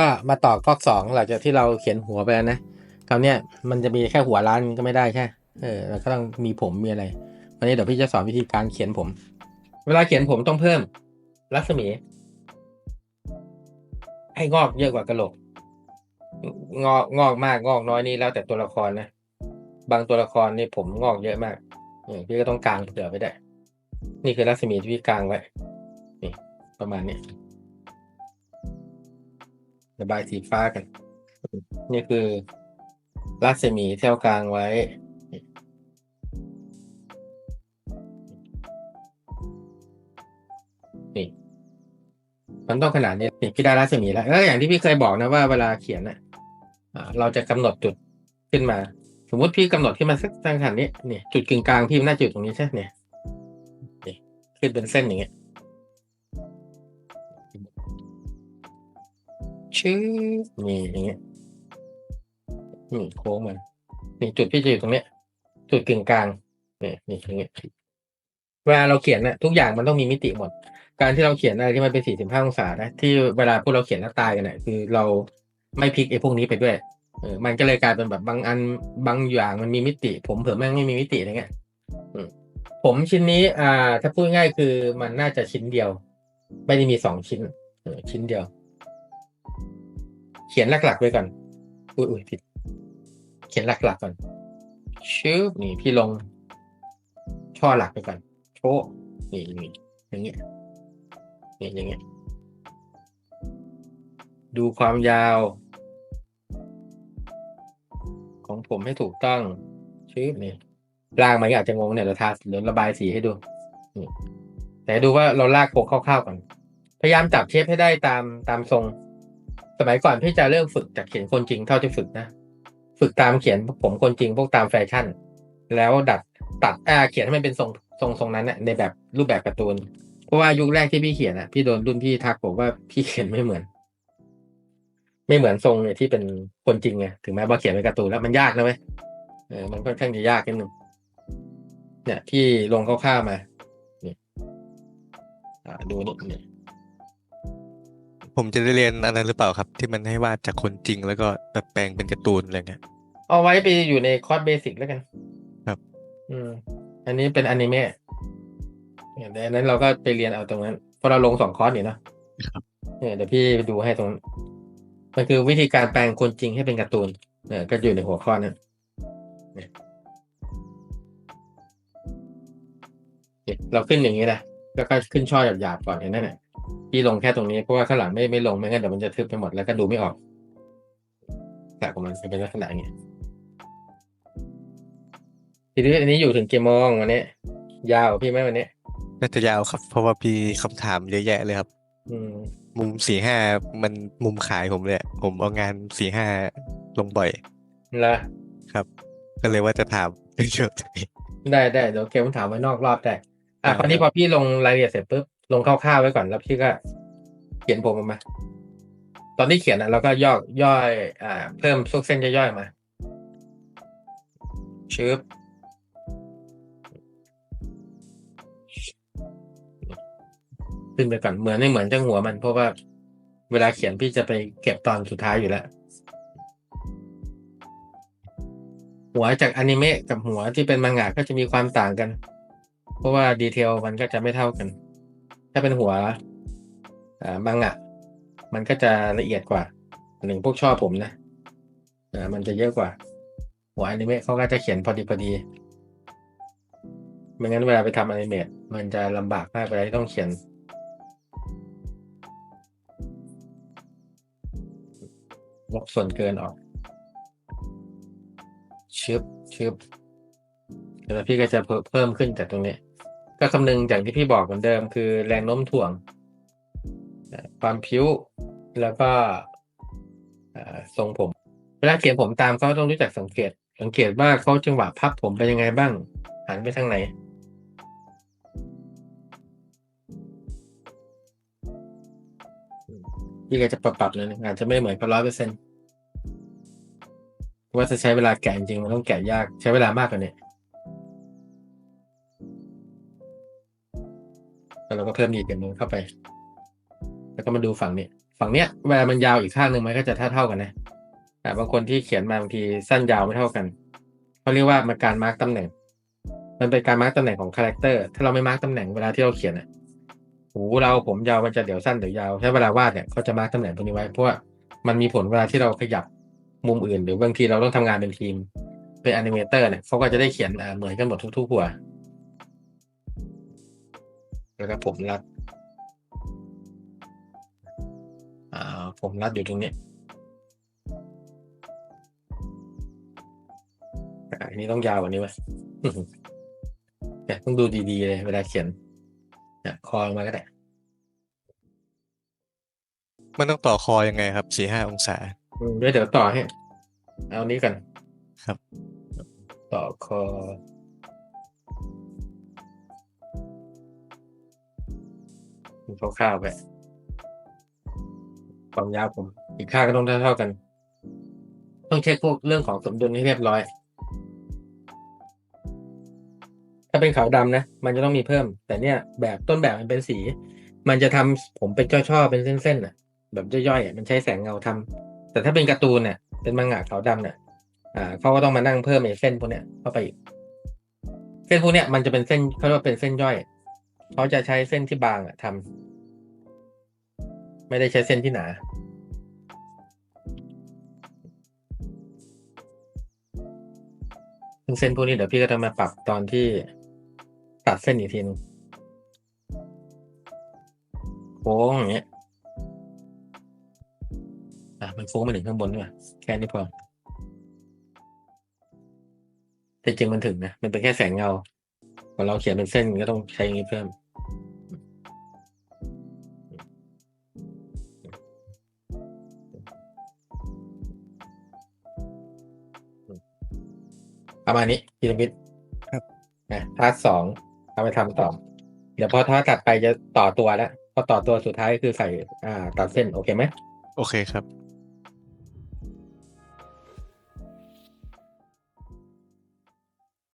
ก็มาต่อก๊อกสองหลังจากที่เราเขียนหัวไปแล้วนะคราวเนี้ยมันจะมีแค่หัวร้านก็ไม่ได้ใช่เออเราก็ต้องมีผมมีอะไร วันนี้เดี๋ยวพี่จะสอนวิธีการเขียนผม เวลาเขียนผมต้องเพิ่ม รัศมี ให้งอกเยอะกว่ากระโหลกงอกงอกมากงอกน้อยนี่แล้วแต่ตัวละครนะบางตัวละครนี่ผมงอกเยอะมากพี่ก็ต้องกางเผื่อไว้ได้ นี่คือรัศมีที่พี่กางไว้นี่ประมาณนี้ ระบายสีฟ้ากัน นี่คือรัศมีเที่เรากางไว้ นี่ มันต้องขนาดนี้นี่พี่ได้รัศมีแล้วแล้วอย่างที่พี่เคยบอกนะว่าเวลาเขียนน่ะเราจะกำหนดจุดขึ้นมา สมมติพี่กำหนดขึ้นมาสักขนาดนี้นี่จุดกึ่งกลางพี่น่าจะอยู่ตรงนี้ใช่ไหมเนี่ยนี่ขึ้นเป็นเส้นอย่างเงี้ย ชื่อนี่อย่างเงี้ยนี่โค้งมันนี่จุดพี่จะอยู่ตรงเนี้ย จุดกึ่งกลางนี่นี่อย่างเงี้ยเวลาเราเขียนน่ะทุกอย่างมันต้องมีมิติหมด การที่เราเขียนอะไรที่มันเป็น45องศานะที่เวลาพวกเราเขียนแล้วตายกันเนี่ยคือเราไม่พลิกไอ้พวกนี้ไปด้วยเออมันก็เลยกลายเป็นแบบบางอันบางอย่างมันมีมิติ ผมเผื่อแม่งไม่มีมิติอะไรเงี้ยผมชิ้นนี้ อ่า ถ้าพูดง่ายคือมันน่าจะชิ้นเดียว ไม่ได้มีสองชิ้นชิ้นเดียว เขียนหลักๆไว้ก่อน อุ้ยอุ้ยผิด เขียนหลักๆก่อน ชื่อนี่พี่ลง ช่อหลักไปก่อน โชว์นี่นี่อย่างเงี้ยนี่อย่างเงี้ย ดูความยาว ของผมให้ถูกต้อง ชื่อนี่ลากมันอาจจะงงเนี่ยเราทาเดี๋ยวระบายสีให้ดูนี่แต่ดูว่าเราลากโครงคร่าวๆก่อน พยายามจับเชฟให้ได้ตามตามทรง สมัยก่อนพี่จะเริ่มฝึกจากเขียนคนจริงเท่าที่ฝึกนะ ฝึกตามเขียนผมคนจริงพวกตามแฟชั่น แล้วดัดตัดอ่าเขียนให้มันเป็นทรงทรงทรงนั้นน่ะในแบบรูปแบบการ์ตูน เพราะว่ายุคแรกที่พี่เขียนอะพี่โดนรุ่นพี่ทักบอกว่าพี่เขียนไม่เหมือน ไม่เหมือนทรงเนี่ยที่เป็นคนจริงไงถึงแม้ว่าเขียนเป็นการ์ตูนแล้วมันยากนะเว้ยเออมันค่อนข้างจะยากนิดนึงเนี่ยพี่ลงคร่าวๆมา นี่อ่าดูนี่ ผมจะได้เรียนอันนั้นหรือเปล่าครับ ที่มันให้วาดจากคนจริงแล้วก็แบบแปลงเป็นการ์ตูนอะไรเงี้ย เอาไว้ไปอยู่ในคอร์สเบสิกแล้วกันครับ อืม อันนี้เป็นอนิเมะเนี่ยแต่อันนั้นเราก็ไปเรียนเอาตรงนั้นเพราะเราลงสองคอร์สนี่เนอะครับเนี่ยเดี๋ยวพี่ดูให้ตรงนั้นมันคือวิธีการแปลงคนจริงให้เป็นการ์ตูนเนี่ยก็อยู่ในหัวข้อนั้นเนี่ยเนี่ยเราขึ้นอย่างนี้นะแล้วก็ขึ้นช่อหยาบๆก่อนเห็นไหมเนี่ย พี่ลงแค่ตรงนี้เพราะว่าข้างหลังไม่ไม่ลงไม่งั้นเดี๋ยวมันจะทึบไปหมดแล้วก็ดูไม่ออกแต่ของมันจะเป็นลักษณะอย่างนี้ทีนี้อันนี้อยู่ถึงกี่โมงวันนี้ ยาวพี่ไหมวันนี้น่าจะยาวครับ เพราะว่าพี่คำถามเยอะแยะเลยครับ อืม มุมสี่ห้ามันมุมขายผมเลยอะผมเอางานสี่ห้าลงบ่อยแล้วครับ ก็เลยว่าจะถามเยอะได้ได้เดี๋ยวเกมถามไว้นอกรอบได้อะได้คราวนี้พอพี่ลงรายละเอียดเสร็จปุ๊บ ลงคร่าวๆไว้ก่อนแล้วพี่ก็เขียนผมออกมา ตอนที่เขียนอะเราก็ย่อย่อยอ่า เพิ่มพวกเส้นย่อยๆมาชืบขึ้นไปก่อนเหมือนไม่เหมือนจะหัวมัน เพราะว่าเวลาเขียนพี่จะไปเก็บตอนสุดท้ายอยู่แล้ว หัวจากอนิเมะกับหัวที่เป็นมังงะก็จะมีความต่างกัน เพราะว่าดีเทลมันก็จะไม่เท่ากัน ถ้าเป็นหัวอ่ามังงะ มันก็จะละเอียดกว่าหนึ่งพวกชอบผมนะมันจะเยอะกว่า หัวอนิเมะเขาก็จะเขียนพอดีพอดีไม่งั้นเวลาไปทำอนิเมะมันจะลำบากมากเวลาที่ต้องเขียน ลบส่วนเกินออกชึบชึบแล้วพี่ก็จะเพิ่มเพิ่มขึ้นจากตรงนี้ ก็คำนึงจากที่พี่บอกเหมือนเดิม คือแรงโน้มถ่วง ความพิ้วแล้วก็ทรงผม เวลาเขียนผมตามเขาต้องรู้จักสังเกต สังเกตว่าเขาจังหวะพับผมเป็นยังไงบ้าง หันไปทางไหนพี่ก็จะปรับปรับเลยอาจจะไม่เหมือนกับร้อยเปอร์เซ็นต์ว่าจะใช้เวลาแกะจริงมันต้องแกะยากใช้เวลามากกว่านี้ เราก็เพิ่มดีดกับมือเข้าไป แล้วก็มาดูฝั่งนี้ฝั่งเนี้ยเวลามันยาวอีกข้างหนึ่งมันก็จะเท่าเท่ากันนะแต่บางคนที่เขียนมาบางทีสั้นยาวไม่เท่ากันเขาเรียกว่ามันการมาร์กตำแหน่ง มันเป็นการมาร์กตำแหน่งของคาแรคเตอร์ถ้าเราไม่มาร์กตำแหน่งเวลาที่เราเขียนอะหูเราผมยาวมันจะเดี๋ยวสั้นเดี๋ยวยาวถ้เวลาวาดเนี่ยเขาจะมาร์กตำแหน่งตรงนี้ไว้เพราะว่ามันมีผลเวลาที่เราขยับมุมอื่น หรือบางทีเราต้องทำงานเป็นทีม เป็นแอนิเมเตอร์เนี่ยเขาก็จะได้เขียนเหมือนกันหมดทุกๆหัว แล้วก็ผมรัดอ่าผมรัดอยู่ตรงนี้อ่าอันนี้ต้องยาวกว่านี้วะเนี่ยต้องดูดีๆเลย เวลาเขียนเนี่ยคอลงมาก็ได้ มันต้องต่อคอยังไงครับสี่ห้าองศาอืมเดี๋ยวเดี๋ยวต่อให้ เอานี้กัน ครับ ต่อคอ คร่าวๆไปความยาวผม อีกข้างก็ต้องเท่าๆกัน ต้องเช็คพวกเรื่องของสมดุลให้เรียบร้อย ถ้าเป็นขาวดำนะ มันจะต้องมีเพิ่ม แต่เนี่ย แบบต้นแบบมันเป็นสี มันจะทำผมเป็นช่อๆเป็นเส้นๆน่ะ แบบย่อยๆอะมันใช้แสงเงาทำแต่ถ้าเป็นการ์ตูนเนี่ยเป็นมังงะขาวดำเนี่ยอ่าเขาก็ต้องมานั่งเพิ่มไอ้เส้นพวกเนี้ยเข้าไปอีกเส้นพวกเนี้ยมันจะเป็นเส้นเขาเรียกว่าเป็นเส้นย่อยเขาจะใช้เส้นที่บางอะทำ ไม่ได้ใช้เส้นที่หนา ซึ่งเส้นพวกนี้เดี๋ยวพี่ก็จะมาปรับตอนที่ตัดเส้นอีกทีนึงโค้งอย่างเงี้ย อะ มันโค้งมาถึงข้างบนด้วยแค่นี้พอ แต่จริงมันถึงนะ มันเป็นแค่แสงเงาพอเราเขียนเป็นเส้นก็ต้องใช้อย่างนี้เพิ่ม ประมาณนี้พีระมิดครับนะทาสสองเอาไปทำต่อ เดี๋ยวพอทาสตัดไปจะต่อตัวแล้วพอต่อตัวสุดท้ายคือใส่อ่าตัดเส้นโอเคไหมโอเคครับ